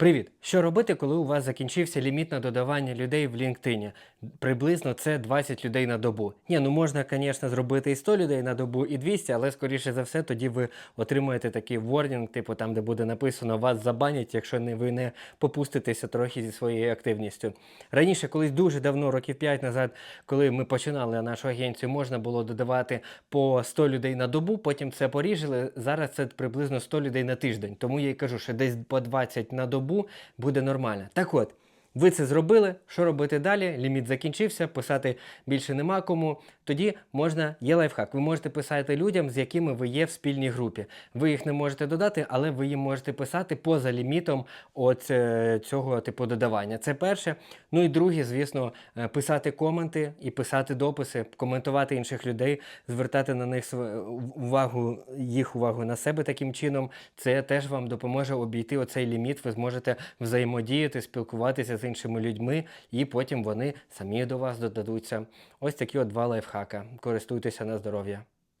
Привіт! Що робити, коли у вас закінчився ліміт на додавання людей в LinkedIn? Приблизно це 20 людей на добу. Ні, ну можна, звісно, зробити і 100 людей на добу, і 200, але скоріше за все, тоді ви отримаєте такий ворнінг, типу там, де буде написано вас забанять, якщо не ви не попуститеся трохи зі своєю активністю. Раніше, колись дуже давно, років 5 назад, коли ми починали нашу агенцію, можна було додавати по 100 людей на добу, потім це поріжили. Зараз це приблизно 100 людей на тиждень. Тому я й кажу, що десь по 20 на добу буде нормально. Так от. Ви це зробили. Що робити далі? Ліміт закінчився, писати більше нема кому. Тоді можна, є лайфхак. Ви можете писати людям, з якими ви є в спільній групі. Ви їх не можете додати, але ви їм можете писати поза лімітом от е, цього типу додавання. Це перше. Ну і друге, звісно, е, писати коменти і писати дописи, коментувати інших людей, звертати на них увагу, їх увагу на себе таким чином. Це теж вам допоможе обійти оцей ліміт. Ви зможете взаємодіяти, спілкуватися з іншими людьми, і потім вони самі до вас додадуться. Ось такі от два лайфхака. Користуйтеся на здоров'я.